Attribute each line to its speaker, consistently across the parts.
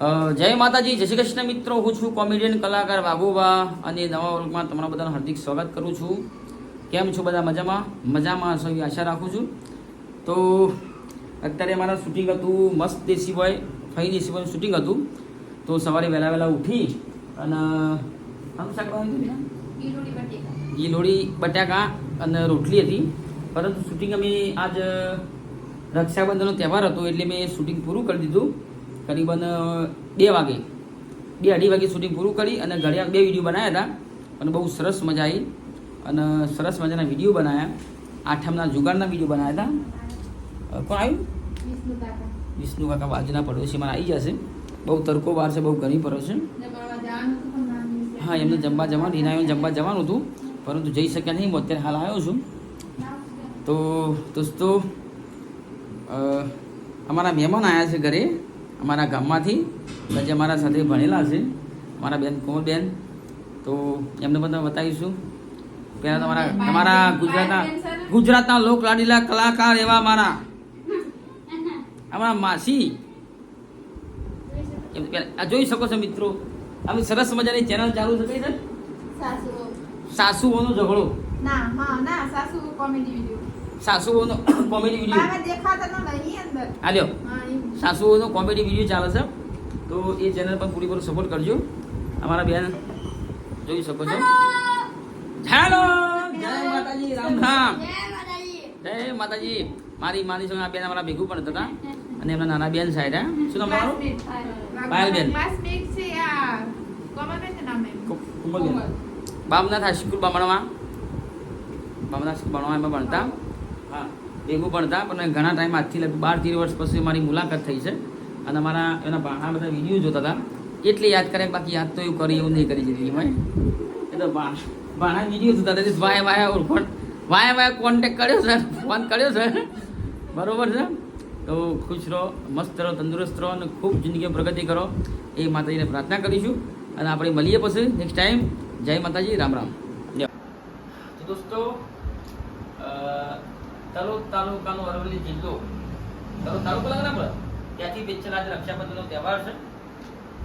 Speaker 1: જય માતાજી જય શ્રી કૃષ્ણ મિત્રો. હું છું કોમેડિયન કલાકાર બાબુબા અને નવા વર્ગમાં તમારા બધાનું હાર્દિક સ્વાગત કરું છું. કેમ છો બધા? મજામાં? મજામાં હશો એવી આશા રાખું છું. તો અત્યારે મારા શૂટિંગ હતું મસ્ત દેશી બોય ફઈ દેશી બોયનું શૂટિંગ હતું. તો સવારે વહેલા વહેલા ઉઠી અને આનું શાક ગીલોડી બટાકા અને રોટલી હતી. પરંતુ શૂટિંગ અમે આજ રક્ષાબંધનનો તહેવાર હતો એટલે મેં શૂટિંગ પૂરું કરી દીધું. કરીબન બે વાગે. બે અઢી વાગે શૂટિંગ પૂરું કરી અને ઘરે બે વીડિયો બનાવ્યા હતા. અને બહુ સરસ મજા આવી અને સરસ મજાના વીડિયો બનાવ્યા આઠમના જુગાડના વીડિયો બનાવ્યા હતા. કોણ આવ્યું? વિષ્ણુ કાકા. બાજુના પડોશી મારા આવી જશે. બહુ તડકો બહાર છે બહુ ગરમી પડે છે. હા એમને જમવા જવાનું રીનાયો જમવા જવાનું હતું. પરંતુ જઈ શક્યા નહીં હું અત્યારે હાલ આવ્યો છું. તો દોસ્તો અમારા મહેમાન આવ્યા છે ઘરે. અમારા ગામમાંથી જે અમારા સાથે ભણેલા છે મારા બેન કોમલબેન તો એમને બધા બતાવીશું. પહેલાં તમારા તમારા ગુજરાતના ગુજરાતના લોક લાડીલા કલાકાર એવા મારા અમારા માસી. આ જોઈ શકો છો મિત્રો આવી સરસ મજાની ચેનલ ચાલુ છે કઈ છે? સાસુઓનો ઝઘડો.
Speaker 2: ના હા ના સાસુ કોમેડી વિડિયો
Speaker 1: સાસુઓનો કોમેડી વીડિયો
Speaker 2: દેખાતા નહીં અંદર. હા ઈ.
Speaker 1: સાસુઓનો કોમેડી વીડિયો ચાલે છે. તો એ ચેનલ પણ પૂરી સપોર્ટ કરજો. અમારા બેન જોઈ શકો છો. હેલો! જય માતાજી, રામ જય માતાજી. મારી માની સંગે બેન અમારા ભેગું પણ હતા અને એમના નાના બેન સાહેબ, હા? શું નામ તમારું?
Speaker 2: પાયલ બેન કોમલબેન.
Speaker 1: બામનાથ હાઈસ્કૂલ બામણમાં. બામનાથ બામણમાં એમાં ભણતા. હા. ભેગું ભણતા પણ ઘણા ટાઈમ આજથી લગભગ બાર તેર વર્ષ પછી મારી મુલાકાત થઈ છે. અને અમારા એના ભાણા બધા વીડિયો જોતા હતા. એટલે યાદ કરે બાકી યાદ તો એવું કરી એવું નહીં કરી જિંદગીમાં એ તો ભા ભાણા વીડિયો જોતા હતા. વાય વાય ઓળખણ વાય વાય કોન્ટેક કર્યો સર ફોન કર્યો છે બરોબર છે? તો ખુશ રહો મસ્ત રહો તંદુરસ્ત રહો અને ખૂબ જિંદગીમાં પ્રગતિ કરો. એ માતાજીને પ્રાર્થના કરીશું. અને આપણે મળીએ પછી નેક્સ્ટ ટાઈમ જય માતાજી રામ રામ. જય દોસ્તો તલોદ તાલુકાનો અરવલ્લી જિલ્લો. તલોદ તાલુકો લાગે ને આપણે? ત્યાંથી પિચ્છલ આજે રક્ષાબંધનનો તહેવાર છે.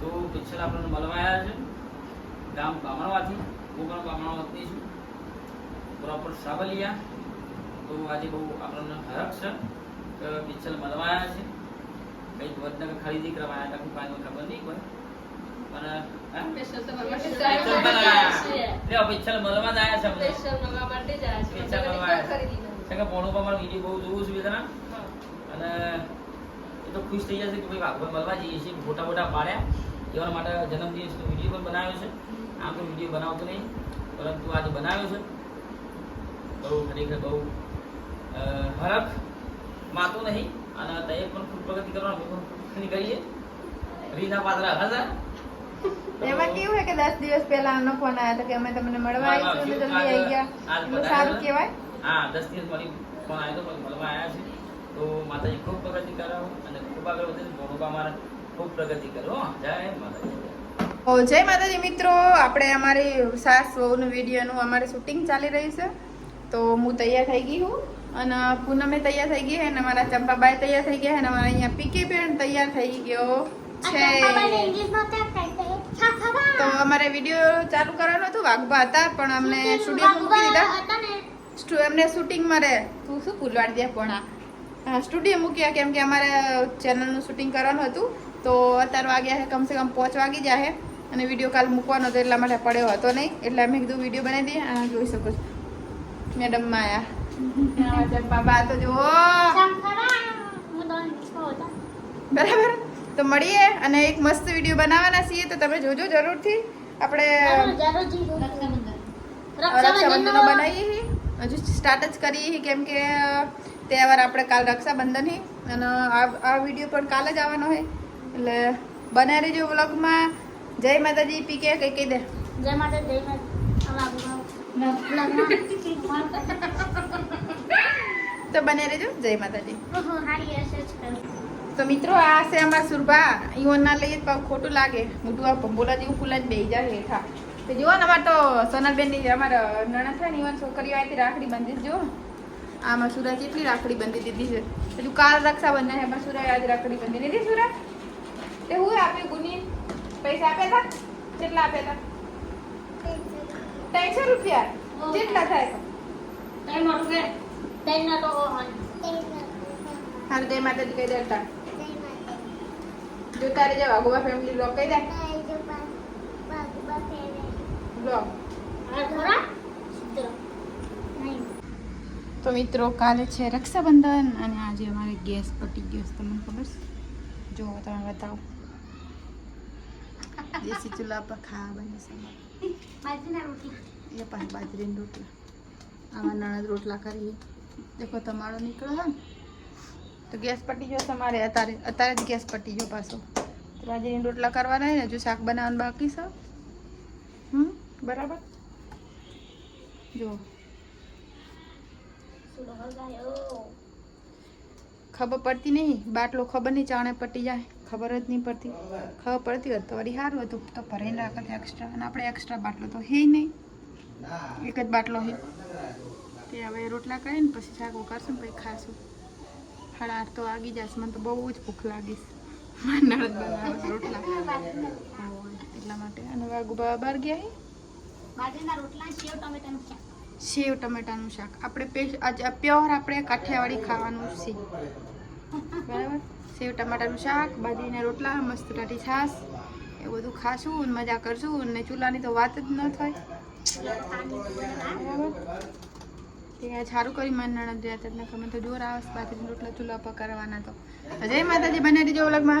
Speaker 1: તો પિચ્છલ આપણને મળવા આવ્યા છે. ગામ બામણવાથી. હું પણ બામણવાથી છું. પ્રોપર સાવલિયા. તો આજે બહુ આપણને હરખ છે. પેચ્છલ મળવા આવ્યા છે. કંઈક વડનગર ખરીદી કરવા આવ્યા હતા. કોઈ ખબર નહીં પણ. પેચ્છલ મળવા જ આવ્યા છે. અમને. છે કે પોણો મારો વીડિયો બહુ જોવું છું બધા અને એ તો ખુશ થઈ જશે કે ભાઈ ભાગભાઈ મળવા જઈએ છીએ મોટા મોટા પાડ્યા. એવા માટે જન્મદિવસનો વીડિયો પણ બનાવ્યો છે. આમ તો વીડિયો બનાવતો નહીં પરંતુ આજે બનાવ્યો છે. બહુ ખરેખર બહુ હરખ માતો નહીં અને તે પણ ખૂબ પ્રગતિ કરવાનું પણ પ્રગતિ કરીએ. રીના પાત્ર હજાર
Speaker 2: એમાં કેવું છે કે દસ દિવસ પહેલા આનો ફોન આવ્યો હતો કે અમે તમને મળવા આવીશું જલ્દી આવી ગયા. સારું કહેવાય.
Speaker 1: હા દસ દિવસ મારી ફોન આવ્યો હતો મળવા આવ્યા છે. તો માતાજી ખૂબ પ્રગતિ કરો અને ખૂબ આગળ વધે ભણવા મારે ખૂબ પ્રગતિ કરો જય માતાજી.
Speaker 2: ઓ જય માતાજી મિત્રો. આપણે અમારી સાસ વહુનું વિડીયોનું અમારે શૂટિંગ ચાલી રહ્યું છે. તો હું તૈયાર થઈ ગઈ હું અને પૂનમે તૈયાર થઈ ગઈ છે અને અમારા ચંપાબાઈ તૈયાર થઈ ગયા છે અને અમારા અહીંયા પીકે બેન તૈયાર થઈ ગયો છે. તો અમારે વીડિયો ચાલુ કરવાનો હતું વાઘબા હતા પણ અમને સ્ટુડિયો મૂકી દીધા. એમને શૂટિંગમાં રે તું શું ભૂલવાડી દે પણ? સ્ટુડિયો મૂક્યા કેમ કે અમારે ચેનલનું શૂટિંગ કરવાનું હતું. તો અત્યારે વાગ્યા છે કમસે કમ પાંચ વાગી જાય અને વીડિયો કાલ મૂકવાનો હતો એટલા માટે પડ્યો હતો નહીં. એટલે અમે કીધું વીડિયો બનાવી દઈએ. આ જોઈ શકો છો. મેડમ માયા બાબા. તો જુઓ. બરાબર? તો મળીએ અને એક મસ્ત વીડિયો બનાવવાના છીએ. તો તમે જોજો જરૂરથી. આપણે રક્ષાબંધન બનાવીએ હજુ સ્ટાર્ટ જ કરી કેમ કે તહેવાર આપણે કાલ રક્ષાબંધન હી અને આ વીડિયો પણ કાલે જ આવવાનો છે એટલે બનાવી રહેજો વ્લોગમાં. જય માતાજી પીકે કઈ કહી દે. તો બનાવી રહેજો. જય માતાજી. તો મિત્રો આ છે અમારા સુરભા. ઈવન ના લઈએ ખોટું લાગે. મોટું આ ભંબોલા જેવું જ બેહી જાય હેઠા. તો જુઓ ને અમારે તો સોનલબેનની અમારા નણંદ થાય ને ઈવન છોકરીઓ આવી રાખડી બાંધી જ જુઓ. આમાં સુરા કેટલી રાખડી બાંધી દીધી છે. હજુ કાલ રક્ષાબંધન છે પણ સુરજ આજે રાખડી બાંધી દીધી. સુરા તે હું આપ્યું ગુની? પૈસા આપ્યા હતા કેટલા આપ્યા હતા ત્રણસો રૂપિયા. કેટલા થાય હાલ જય માતાજી કહી દેતા જો તારે જવા ગોવા ફેમિલી લોક કહી દે. તો મિત્રો કાલે છે રક્ષાબંધન અને આજે અમારે ગેસ પટી ગયો છે તમને ખબર છે? જો તમે બતાવો. દેશી ચૂલા પર ખાવા બને છે એ પાસે બાજરીની રોટલા. આમાં નણદ રોટલા કરીએ. દેખો તમારો નીકળો હે ને. તો ગેસ પટી ગયો તમારે અત્યારે અત્યારે જ ગેસ પટી ગયો પાછો. તો બાજરીની રોટલા કરવાના ને હજુ શાક બનાવવાનું બાકી છે. બરાબર? જો ખબર પડતી નહીં. બાટલો ખબર નહીં, ચાણે પટી જાય. ખબર જ નહીં પડતી. ખબર પડતી હોત તો વળી સારું હતું. તો ભરીને રાખત એક્સ્ટ્રા અને આપણે એક્સ્ટ્રા બાટલો તો હે નહીં. એક જ બાટલો હે. તે હવે રોટલા કરીને પછી શાક કરશું પછી ખાશું. સાડા તો આગી જશે મને તો બહુ જ ભૂખ લાગીશ રોટલા. એટલા માટે. અને વાગુ બહાર ગયા હે? સેવ, ટમેટાનું શાક. આપણે પ્યોર આપણે કાઠિયાવાડી ખાવાનું છે. બરાબર? સેવ, ટમાટાનું શાક, બાજરીના રોટલા, મસ્ત ટાટી છાશ. એ બધું ખાશું અને મજા કરશું અને ચૂલાની તો વાત જ ન થાય. બરાબર? સારું કરી મને નણંદ. રહ્યા તમને ખબર તો જોર આવે બાજરીના રોટલા ચૂલા પર કરવાના તો. જય માતાજી બને દેજો વ્લોગમાં